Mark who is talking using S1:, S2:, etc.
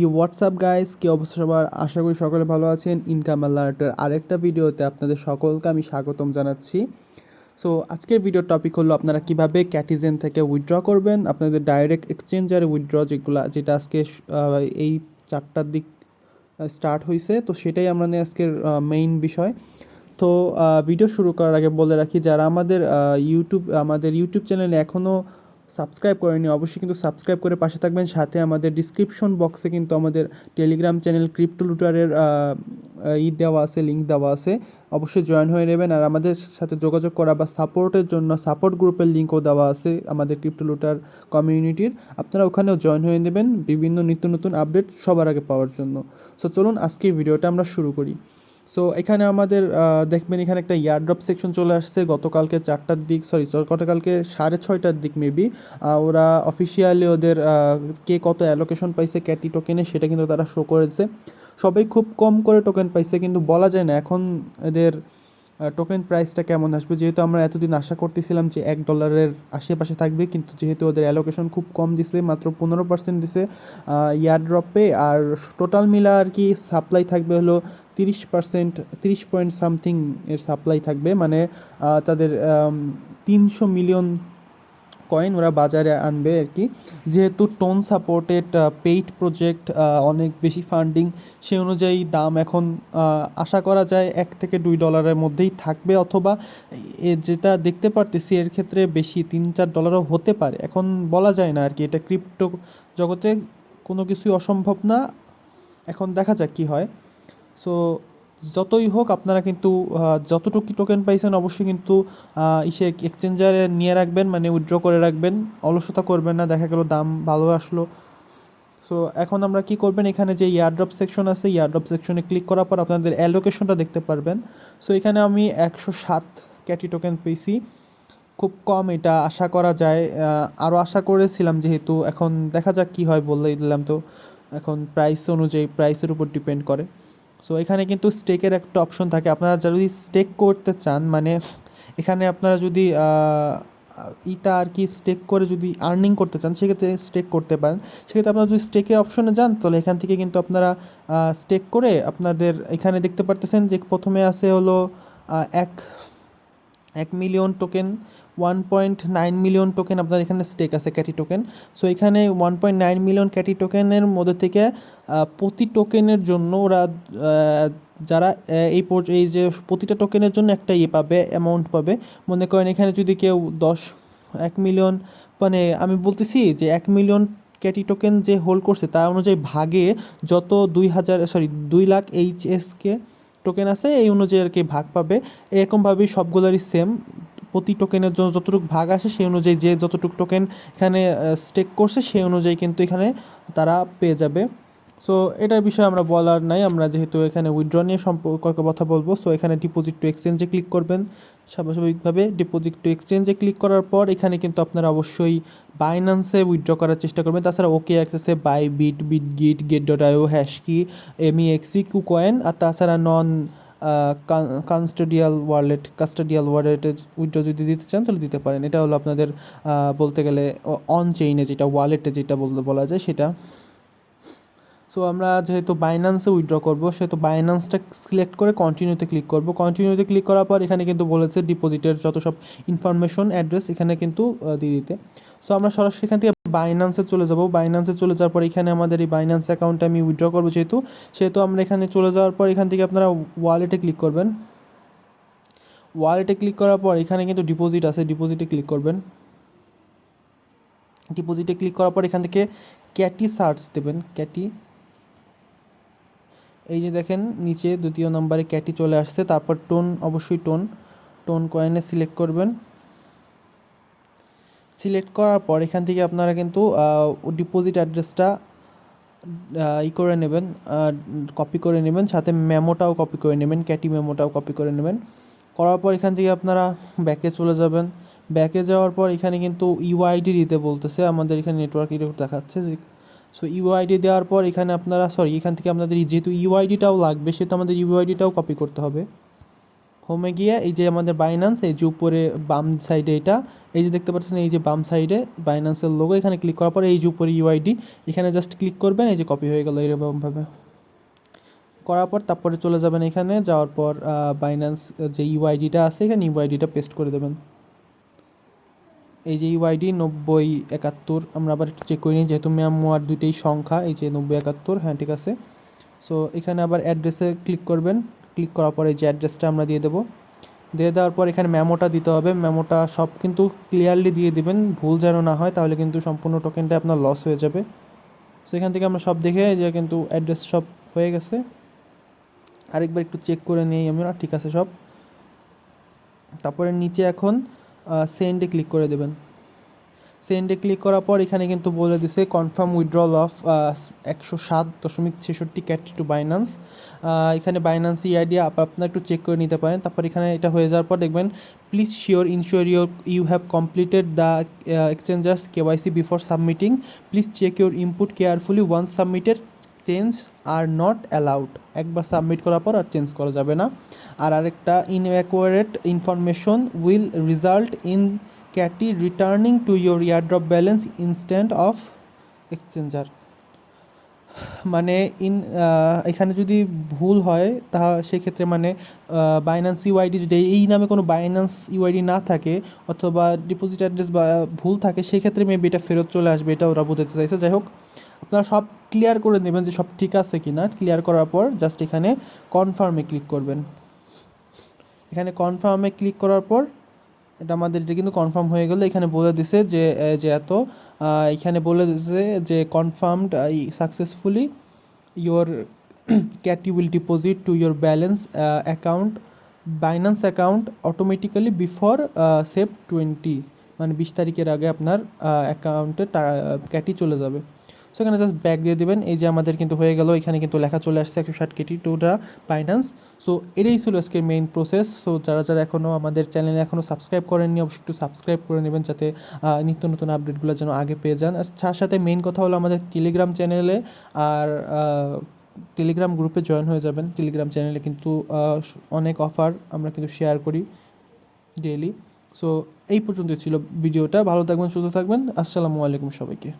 S1: You WhatsApp guys, কি অবস্থা সবার? আশা করি সকলে ভালো আছেন। ইনকাম অ্যালার্টের আরেকটা ভিডিওতে আপনাদের সকলকে আমি স্বাগতম জানাচ্ছি। সো আজকের ভিডিওর টপিক হলো আপনারা কীভাবে ক্যাটিজেন থেকে উইথড্র করবেন। আপনাদের ডাইরেক্ট এক্সচেঞ্জারে উইথড্র যেগুলো, যেটা আজকে এই চারটার দিক স্টার্ট হয়েছে তো সেটাই আমরা নিয়ে আজকের মেইন বিষয়। তো ভিডিও শুরু করার আগে বলে রাখি, যারা আমাদের ইউটিউব আমাদের ইউটিউব চ্যানেলে এখনও সাবস্ক্রাইব করেনি অবশ্যই কিন্তু সাবস্ক্রাইব করে পাশে থাকবেন। সাথে আমাদের ডিসক্রিপশন বক্সে কিন্তু আমাদের টেলিগ্রাম চ্যানেল ক্রিপ্টো লুটারের ই দেওয়া আছে লিঙ্ক দেওয়া আছে। অবশ্যই জয়েন হয়ে নেবেন। আর আমাদের সাথে যোগাযোগ করা বা সাপোর্টের জন্য সাপোর্ট গ্রুপের লিঙ্কও দেওয়া আছে আমাদের ক্রিপ্টো লুটার কমিউনিটির আপনারা ওখানেও জয়েন হয়ে নেবেন। বিভিন্ন নিত্য নতুন আপডেট সবার আগে পাওয়ার জন্য। সো চলুন আজকের ভিডিওটা আমরা শুরু করি। সো এখানে আমাদের দেখবেন এখানে একটা ইয়ারড্রপ সেকশন চলে আসছে। গতকালকে চারটার দিক সরি গতকালকে সাড়ে ছয়টার দিক মেবি ওরা অফিসিয়ালি ওদের কে কত অ্যালোকেশন পাইছে ক্যাটি টোকেনে সেটা কিন্তু তারা শো করেছে। সবাই খুব কম করে টোকেন পাইছে, কিন্তু বলা যায় না। এখন এদের টোকেন প্রাইসটা কেমন আসবে? যেহেতু আমরা এতদিন আশা করতেছিলাম যে এক ডলারের আশেপাশে থাকবে, কিন্তু যেহেতু ওদের অ্যালোকেশন খুব কম দিছে, মাত্র পনেরো পার্সেন্ট দিছে ইয়ার ড্রপে আর টোটাল মিলা আর কি সাপ্লাই থাকবে হলো তিরিশ পার্সেন্ট তিরিশ পয়েন্ট সামথিং এর সাপ্লাই থাকবে। মানে তাদের তিনশো মিলিয়ন কয়েন ওরা বাজারে আনবে আর কি। যেহেতু টোন সাপোর্টেড পেইড প্রজেক্ট অনেক বেশি ফান্ডিং সেই অনুযায়ী দাম এখন আশা করা যায় এক থেকে দুই ডলারের মধ্যেই থাকবে অথবা যেটা দেখতে পারতেছি এর ক্ষেত্রে বেশি তিন চার ডলারও হতে পারে। এখন বলা যায় না আর কি, এটা ক্রিপ্টো জগতে কোনো কিছুই অসম্ভব না। এখন দেখা যাক কী হয়। সো যতই হোক আপনারা কিন্তু যতটুকু টোকেন পাইছেন অবশ্যই কিন্তু ইসে এক্সচেঞ্জারে নিয়ে রাখবেন মানে উইথড্র করে রাখবেন। অলসতা করবেন না, দেখা গেল দাম ভালো আসলো। সো এখন আমরা কি করবেন, এখানে যে ইয়ারড্রপ সেকশন আছে ইয়ারড্রপ সেকশনে ক্লিক করার পর আপনাদের অ্যালোকেশনটা দেখতে পারবেন। সো এখানে আমি একশো সাত ক্যাটি টোকেন পেয়েছি। খুব কম এটা আশা করা যায়। আরও আশা করেছিলাম যেহেতু, এখন দেখা যাক কী হয় বললেই দিলাম তো। এখন প্রাইস অনুযায়ী প্রাইসের উপর ডিপেন্ড করে। সো এখানে কিন্তু স্টেকের একটা অপশন থাকে। আপনারা যদি স্টেক করতে চান মানে এখানে আপনারা যদি ইটা আর কি স্টেক করে যদি আর্নিং করতে চান, সেক্ষেত্রে স্টেক করতে পারেন। সেক্ষেত্রে আপনারা যদি স্টেকে অপশনে যান, তাহলে এখান থেকে কিন্তু আপনারা স্টেক করে আপনাদের এখানে দেখতে পারতেছেন যে প্রথমে আছে হলো এক এক million token one point nine million token আপনার এখানে স্টেক আছে ক্যাটি টোকেন সো এখানে one point nine million CATI টোকেনের মধ্যে থেকে প্রতি টোকেনের জন্য ওরা যারা এই এই যে প্রতিটা টোকেনের জন্য একটা ইয়ে পাবে অ্যামাউন্ট পাবে। মনে করেন এখানে যদি কেউ দশ, এক মিলিয়ন মানে আমি বলতেছি যে এক মিলিয়ন ক্যাটি টোকেন যে হোল্ড করছে, তা অনুযায়ী ভাগে যত দুই হাজার সরি দুই লাখ এইচ এসকে টোকেন আছে, এই অনুযায়ী আর কি ভাগ পাবে। এরকমভাবেই সবগুলোরই সেম প্রতি টোকেনের জন্য যতটুকু ভাগ আসে, সেই অনুযায়ী যে যতটুকু টোকেন এখানে স্টেক করছে, সেই অনুযায়ী কিন্তু এখানে তারা পেয়ে যাবে। সো এটার বিষয়ে আমরা বলার নাই। আমরা যেহেতু এখানে উইথড্র নিয়ে সম্পর্কে কথা বলব সো এখানে ডিপোজিট টু এক্সচেঞ্জে ক্লিক করবেন। স্বাভাবিকভাবে ডিপোজিট টু এক্সচেঞ্জে ক্লিক করার পর এখানে কিন্তু আপনারা অবশ্যই বাইন্যান্সে উইথড্র করার চেষ্টা করবেন। তাছাড়া ওকে অ্যাক্সেসে Bybit Bitget gate dot IO HashKey MEXC KuCoin আর তাছাড়া নন কাস্টোডিয়াল ওয়ালেট কাস্টোডিয়াল ওয়ালেটে উইথড্র যদি দিতে চান তাহলে দিতে পারেন। এটা হলো আপনাদের বলতে গেলে অন চেইনে যেটা ওয়ালেটে যেটা বলতে বলা যায় সেটা। সো আমরা যেহেতু বাইন্যান্সে উইথড্র করব, সেহেতু বাইন্যান্সটা সিলেক্ট করে কন্টিনিউতে ক্লিক করব। কন্টিনিউতে ক্লিক করার পর এখানে কিন্তু বলেছে ডিপোজিটের যত সব ইনফরমেশন অ্যাড্রেস এখানে কিন্তু দিয়ে দিতে। সো আমরা সরাসরি এখান থেকে বাইন্যান্সে চলে যাব। বাইন্যান্সে চলে যাওয়ার পর এখানে আমাদের এই বাইন্যান্স অ্যাকাউন্টে আমি উইথড্র করব যেহেতু, সেহেতু আমরা এখানে চলে যাওয়ার পর এখান থেকে আপনারা ওয়ালেটে ক্লিক করবেন। ওয়ালেটে ক্লিক করার পর এখানে কিন্তু ডিপোজিট আছে ডিপোজিটে ক্লিক করবেন। ডিপোজিটে ক্লিক করার পর এখান থেকে ক্যাটি সার্চ দেবেন। ক্যাটি এই যে দেখেন, নিচে দ্বিতীয় নম্বরে ক্যাটি চলে আসছে, তারপর টোন অবশ্যই টোন টোন কয়েনে সিলেক্ট করবেন। সিলেক্ট করার পর এখান থেকে আপনারা কিন্তু ডিপোজিট অ্যাড্রেসটা ই করে নেবেন কপি করে নেবেন, সাথে মেমোটাও কপি করে নেবেন ক্যাটি মেমোটাও কপি করে নেবেন। করার পর এখান থেকে আপনারা ব্যাকে চলে যাবেন। ব্যাকে যাওয়ার পর এখানে কিন্তু ইউআইডি দিতে বলতেছে, আমাদের এখানে নেটওয়ার্ক দেখাচ্ছে যে সো ইউআইডি দেওয়ার পর এখানে আপনারা সরি এখান থেকে আপনাদের যেহেতু ইউআইডিটাও লাগবে, সেহেতু আমাদের ইউআইডিটাও কপি করতে হবে। হোমে গিয়ে এই যে আমাদের বাইন্যান্স এই যে উপরে বাম সাইডে এটা, এই যে দেখতে পাচ্ছেন, এই যে বাম সাইডে বাইন্যান্সের লোগো এখানে ক্লিক করার পর এই যে উপরে ইউআইডি এখানে জাস্ট ক্লিক করবেন, এই যে কপি হয়ে গেল এরকমভাবে। করার পর তারপরে চলে যাবেন এখানে, যাওয়ার পর বাইন্যান্স যে ইউআইডিটা আছে, এখানে ইউআইডিটা পেস্ট করে দেবেন। এই যে ইউআইডি নব্বই একাত্তর, আমরা আবার একটু চেক করে নিই, যেহেতু ম্যামোয়ার দুইটাই সংখ্যা, এই যে নব্বই একাত্তর হ্যাঁ ঠিক আছে। সো এখানে আবার অ্যাড্রেসে ক্লিক করবেন ক্লিক করার পরে যে অ্যাড্রেসটা আমরা দিয়ে দেবো, দিয়ে দেওয়ার পর এখানে মেমোটা দিতে হবে মেমোটা সব কিন্তু ক্লিয়ারলি দিয়ে দিবেন, ভুল যেন না হয়, তাহলে কিন্তু সম্পূর্ণ টোকেনটা আপনার লস হয়ে যাবে। সো এখান থেকে আমরা সব দেখে যে কিন্তু অ্যাড্রেস সব হয়ে গেছে। আরেকবার একটু চেক করে নিই আমরা, ঠিক আছে সব। তারপরে নিচে এখন সেন্ডে ক্লিক করে দেবেন। সেন্ডে ক্লিক করার পর এখানে কিন্তু বলে দিছে কনফার্ম উইথড্রল অফ একশো সাত দশমিক ছেষট্টি ক্যাট টু বাইন্যান্স এখানে বাইন্যান্স ইআইডি আপনারা একটু চেক করে নিতে পারেন। তারপর এখানে এটা হয়ে যাওয়ার পর দেখবেন please sure insure your you have completed the exchangers KYC before submitting please check your input carefully once submitted change are not allowed একবার সাবমিট করার পর আর চেঞ্জ করা যাবে না। আর আরেকটা inaccurate information will result in CATI returning to your airdrop balance instant of exchanger মানে ইন এখানে যদি ভুল হয়, তা সেক্ষেত্রে মানে বাইন্যান্স ইউআইডি যদি এই নামে কোনো বাইন্যান্স ইউআইডি না থাকে, অথবা ডিপোজিট অ্যাড্রেস বা ভুল থাকে, সেক্ষেত্রে মেবি এটা ফেরত চলে আসবে, এটা ওরা বোঝাতে চাইছে। যাই হোক, আপনারা সব ক্লিয়ার করে নেবেন যে সব ঠিক আছে কি না ক্লিয়ার করার পর জাস্ট এখানে কনফার্মে ক্লিক করবেন। এখানে কনফার্মে ক্লিক করার পর এটা আমাদের এটা কিন্তু কনফার্ম হয়ে গেলো। এখানে বলে দিছে যে যে এত এখানে বলে দিছে যে confirmed successfully your KT will deposit to your balance account Binance account automatically before save twenty মানে বিশ তারিখের আগে আপনার অ্যাকাউন্টে ক্যাটি চলে যাবে। সো এখানে জাস্ট ব্যাক দিয়ে দেবেন। এই যে আমাদের কিন্তু হয়ে গেল, এখানে কিন্তু লেখা চলে আসছে একশো ষাট কেটি, টুটা ফাইন্যান্স সো এটাই ছিল আজকের মেইন প্রসেস সো যারা যারা এখনও আমাদের চ্যানেলে এখনও সাবস্ক্রাইব করেননি, অবশ্যই একটু সাবস্ক্রাইব করে নেবেন যাতে নিত্য নতুন আপডেটগুলো যেন আগে পেয়ে যান। আর তার সাথে মেইন কথা হলো আমাদের টেলিগ্রাম চ্যানেলে আর টেলিগ্রাম গ্রুপে জয়েন হয়ে যাবেন। টেলিগ্রাম চ্যানেলে কিন্তু অনেক অফার আমরা কিন্তু শেয়ার করি ডেইলি সো এই পর্যন্ত ছিল ভিডিওটা। ভালো থাকবেন, সুস্থ থাকবেন। আসসালামু আলাইকুম সবাইকে।